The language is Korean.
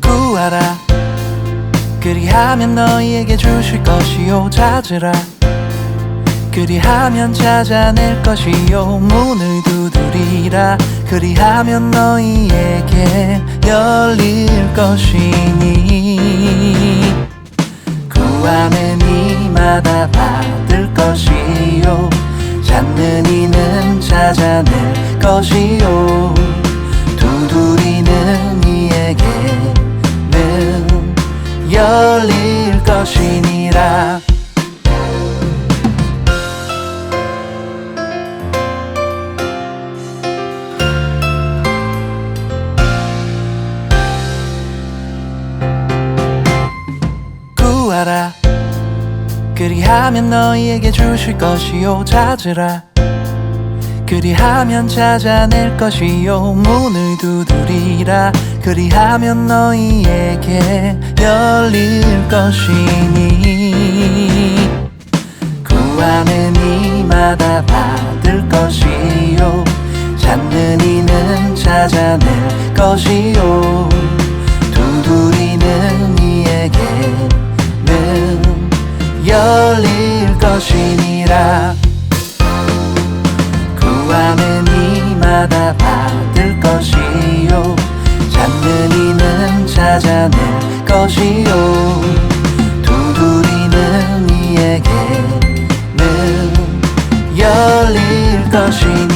구하라. 그리하면 너희에게 주실 것이요. 찾으라. 그리하면 찾아낼 것이요. 문을 두드리라. 그리하면 너희에게 열릴 것이니. 구하는 이마다 받을 것이요. 찾는 이는 찾아내 것이요. 두드리는 이에게는 열릴 것이니라. 구하라. 그리하면 너희에게 주실 것이요. 찾으라 그리하면 찾아낼 것이요. 문을 두드리라. 그리하면 너희에게 열릴 것이니. 구하는 이마다 받을 것이요. 찾는 이는 찾아낼 것이요. 두드리는 이에게는 열릴 것이니라 거지요. 두드리는 이에게는 열릴 것이니.